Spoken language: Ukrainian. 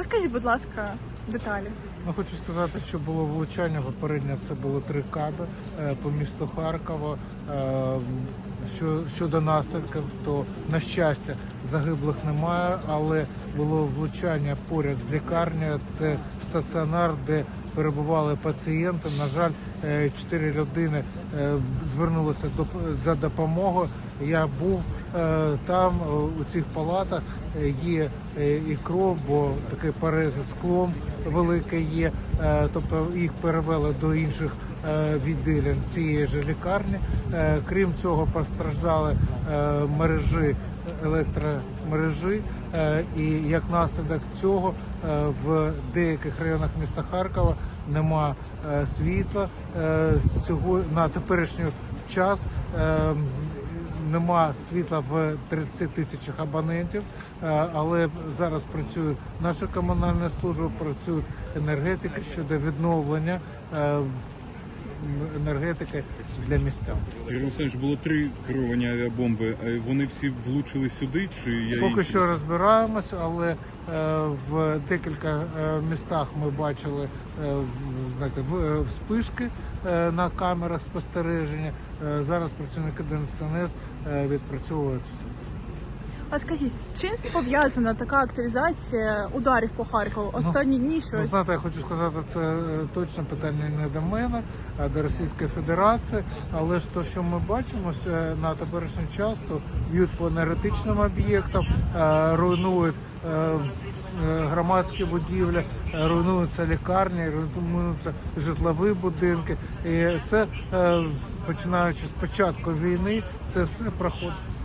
Розкажіть, будь ласка, деталі. Ну, хочу сказати, що було влучання. Попередньо це було три каби е, по місту Харкова. Е, Що щодо наслідків, то на щастя загиблих немає, але було влучання поряд з лікарнею. Це стаціонар, де перебували пацієнти. На жаль, е, чотири людини звернулися до за допомогою. Я був там е, у цих палатах. е, Є е, і кров, бо таке перези склом велике є. Е, Тобто їх перевели до інших е, відділень цієї ж лікарні. Е, Крім цього, постраждали е, мережі електромережі, Е, і як наслідок цього е, в деяких районах міста Харкова нема е, світла. Е, Цього на теперішній час. Нема світла в 30 тисячах абонентів, е, але зараз працюють наші комунальні служби, працюють енергетики щодо відновлення е, енергетики для містян. Ігор Олександрович, було три керовані авіабомби. А вони всі влучили сюди? Чи я Поки інші? що розбираємось, але е, в декілька е, містах ми бачили е, знаєте, в, е, вспишки е, на камерах спостереження. Е, зараз працівники ДСНС е, відпрацьовують все це. А скажіть, з чим пов'язана така активізація ударів по Харкову? Останні дні Ну, щось? знаєте, я хочу сказати, це е, точно питання не до мене, а до Російської Федерації. Але ж то, що ми бачимо е, на теперішній час, то б'ють по енергетичним об'єктам, е, руйнують громадські будівлі, руйнуються лікарні, руйнуються житлові будинки. І це починаючи з початку війни, це все проходить.